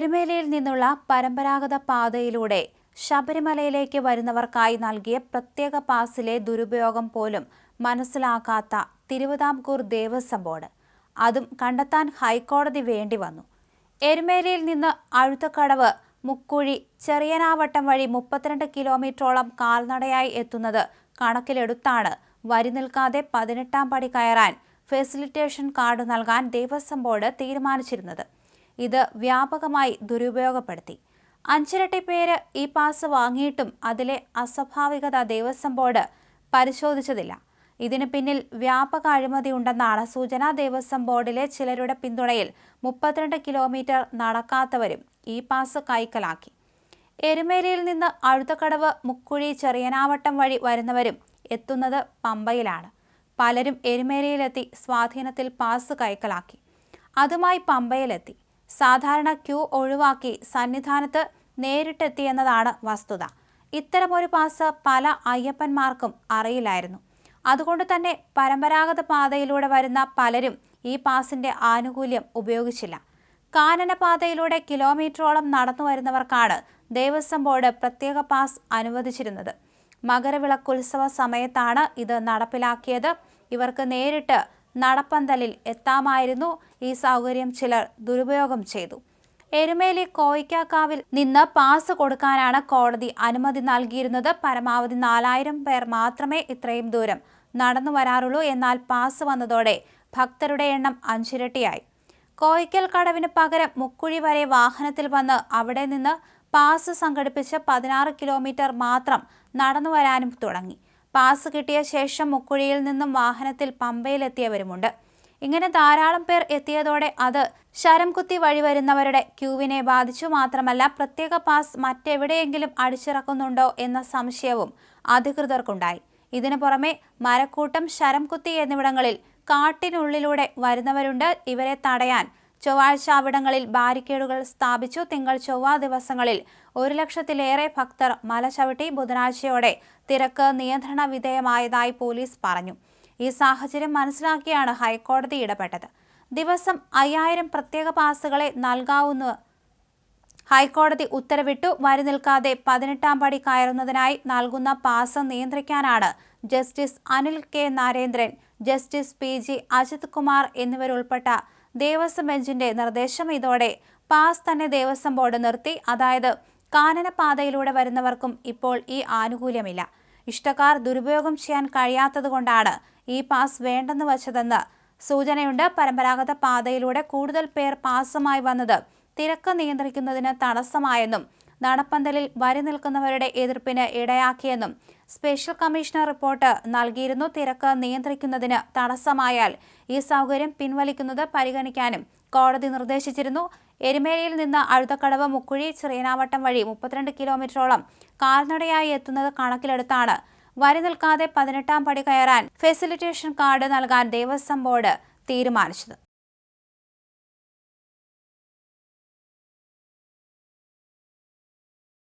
എരുമേലിയിൽ നിന്നുള്ള പരമ്പരാഗത പാതയിലൂടെ ശബരിമലയിലേക്ക് വരുന്നവർക്കായി നൽകിയ പ്രത്യേക പാസിലെ ദുരുപയോഗം പോലും മനസ്സിലാക്കാത്ത തിരുവിതാംകൂർ ദേവസ്വം ബോർഡ്. അതും കണ്ടെത്താൻ ഹൈക്കോടതി വേണ്ടി വന്നു. എരുമേലിയിൽ നിന്ന് അഴുത്തക്കടവ് മുക്കുഴി ചെറിയനാവട്ടം വഴി മുപ്പത്തിരണ്ട് കിലോമീറ്ററോളം കാൽനടയായി എത്തുന്നത് കണക്കിലെടുത്താണ് വരി നിൽക്കാതെ പതിനെട്ടാം പടി കയറാൻ ഫെസിലിറ്റേഷൻ കാർഡ് നൽകാൻ ദേവസ്വം ബോർഡ് തീരുമാനിച്ചിരുന്നത്. ഇത് വ്യാപകമായി ദുരുപയോഗപ്പെടുത്തി. അഞ്ചിരട്ടി പേര് ഈ പാസ് വാങ്ങിയിട്ടും അതിലെ അസ്വാഭാവികത ദേവസ്വം ബോർഡ് പരിശോധിച്ചതില്ല. ഇതിന് പിന്നിൽ വ്യാപക അഴിമതിയുണ്ടെന്നാണ് സൂചന. ദേവസ്വം ബോർഡിലെ ചിലരുടെ പിന്തുണയിൽ മുപ്പത്തിരണ്ട് കിലോമീറ്റർ നടക്കാത്തവരും ഈ പാസ് കൈക്കലാക്കി. എരുമേലിയിൽ നിന്ന് അഴുത്തക്കടവ് മുക്കുഴി ചെറിയനാവട്ടം വഴി വരുന്നവരും എത്തുന്നത് പമ്പയിലാണ്. പലരും എരുമേലിയിലെത്തി സ്വാധീനത്തിൽ പാസ് കൈക്കലാക്കി. അതുമായി പമ്പയിലെത്തി. സാധാരണ ക്യൂ ഒഴിവാക്കി സന്നിധാനത്ത് നേരിട്ടെത്തിയെന്നതാണ് വസ്തുത. ഇത്തരമൊരു പാസ് പല അയ്യപ്പന്മാർക്കും അറിയില്ലായിരുന്നു. അതുകൊണ്ട് തന്നെ പരമ്പരാഗത പാതയിലൂടെ വരുന്ന പലരും ഈ പാസിന്റെ ആനുകൂല്യം ഉപയോഗിച്ചില്ല. കാനനപാതയിലൂടെ കിലോമീറ്ററോളം നടന്നു വരുന്നവർക്കാണ് ദേവസ്വം ബോർഡ് പ്രത്യേക പാസ് അനുവദിച്ചിരുന്നത്. മകരവിളക്കുത്സവ സമയത്താണ് ഇത് നടപ്പിലാക്കിയത്. ഇവർക്ക് നേരിട്ട് നടപ്പന്തലിൽ എത്താമായിരുന്നു. ഈ സൗകര്യം ചിലർ ദുരുപയോഗം ചെയ്തു. എരുമേലി കോയിക്കാക്കാവിൽ നിന്ന് പാസ് കൊടുക്കാനാണ് കോടതി അനുമതി നൽകിയിരുന്നത്. പരമാവധി നാലായിരം പേർ മാത്രമേ ഇത്രയും ദൂരം നടന്നു വരാറുള്ളൂ. എന്നാൽ പാസ് വന്നതോടെ ഭക്തരുടെ എണ്ണം അഞ്ചിരട്ടിയായി. കോയിക്കൽ കടവിന് പകരം മുക്കുഴി വരെ വാഹനത്തിൽ വന്ന് അവിടെ നിന്ന് പാസ് സംഘടിപ്പിച്ച് പതിനാറ് കിലോമീറ്റർ മാത്രം നടന്നു വരാനും തുടങ്ങി. പാസ് കിട്ടിയ ശേഷം മുക്കുഴിയിൽ നിന്നും വാഹനത്തിൽ പമ്പയിലെത്തിയവരുമുണ്ട്. ഇങ്ങനെ ധാരാളം പേർ എത്തിയതോടെ അത് ശരംകുത്തി വഴി വരുന്നവരുടെ ക്യൂവിനെ ബാധിച്ചു. മാത്രമല്ല പ്രത്യേക പാസ് മറ്റെവിടെയെങ്കിലും അടിച്ചിറക്കുന്നുണ്ടോ എന്ന സംശയവും അധികൃതർക്കുണ്ടായി. ഇതിനു പുറമെ മരക്കൂട്ടം ശരം കുത്തി എന്നിവിടങ്ങളിൽ കാട്ടിനുള്ളിലൂടെ വരുന്നവരുണ്ട്. ഇവരെ തടയാൻ ചൊവ്വാഴ്ച അവിടങ്ങളിൽ ബാരിക്കേഡുകൾ സ്ഥാപിച്ചു. തിങ്കൾ ചൊവ്വ ദിവസങ്ങളിൽ ഒരു ലക്ഷത്തിലേറെ ഭക്തർ മല ചവിട്ടി ബുധനാഴ്ചയോടെ തിരക്ക് നിയന്ത്രണ വിധേയമായതായി പോലീസ് പറഞ്ഞു. ഈ സാഹചര്യം മനസ്സിലാക്കിയാണ് ഹൈക്കോടതി ഇടപെട്ടത്. ദിവസം അയ്യായിരം പ്രത്യേക പാസുകളെ നൽകാവുന്ന ഹൈക്കോടതി ഉത്തരവിട്ടു. വരി നിൽക്കാതെ പതിനെട്ടാം പടി കയറുന്നതിനായി നൽകുന്ന pass നിയന്ത്രിക്കാനാണ് justice Anil K Narendran justice P G Ajith Kumar എന്നിവരുൾപ്പെട്ട Devaswom ബെഞ്ചിന്റെ നിർദ്ദേശം ഇതോടെ പാസ് തന്നെ ദേവസ്വം ബോർഡ് നിർത്തി. അതായത് കാനനപാതയിലൂടെ വരുന്നവർക്കും ഇപ്പോൾ ഈ ആനുകൂല്യമില്ല. ഇഷ്ടക്കാർ ദുരുപയോഗം ചെയ്യാൻ കഴിയാത്തതുകൊണ്ടാണ് ഈ പാസ് വേണ്ടെന്ന് വച്ചതെന്ന് സൂചനയുണ്ട്. പരമ്പരാഗത പാതയിലൂടെ കൂടുതൽ പേർ പാസുമായി വന്നത് തിരക്ക് നിയന്ത്രിക്കുന്നതിന് തടസ്സമായെന്നും നടപ്പന്തലിൽ വരി നിൽക്കുന്നവരുടെ എതിർപ്പിന് ഇടയാക്കിയെന്നും സ്പെഷ്യൽ കമ്മീഷണർ റിപ്പോർട്ട് നൽകിയിരുന്നു. തിരക്ക് നിയന്ത്രിക്കുന്നതിന് തടസ്സമായാൽ ഈ സൗകര്യം പിൻവലിക്കുന്നത് പരിഗണിക്കാനും കോടതി നിർദ്ദേശിച്ചിരുന്നു. എരുമേലിയിൽ നിന്ന് അഴുതക്കടവ് മുക്കുഴി ചെറിയനാവട്ടം വഴി മുപ്പത്തിരണ്ട് കിലോമീറ്ററോളം കാൽനടയായി എത്തുന്നത് കണക്കിലെടുത്താണ്. വരി നിൽക്കാതെ പതിനെട്ടാം പടി കയറാൻ ഫെസിലിറ്റേഷൻ കാർഡ് നൽകാൻ ദേവസ്വം ബോർഡ് തീരുമാനിച്ചത്.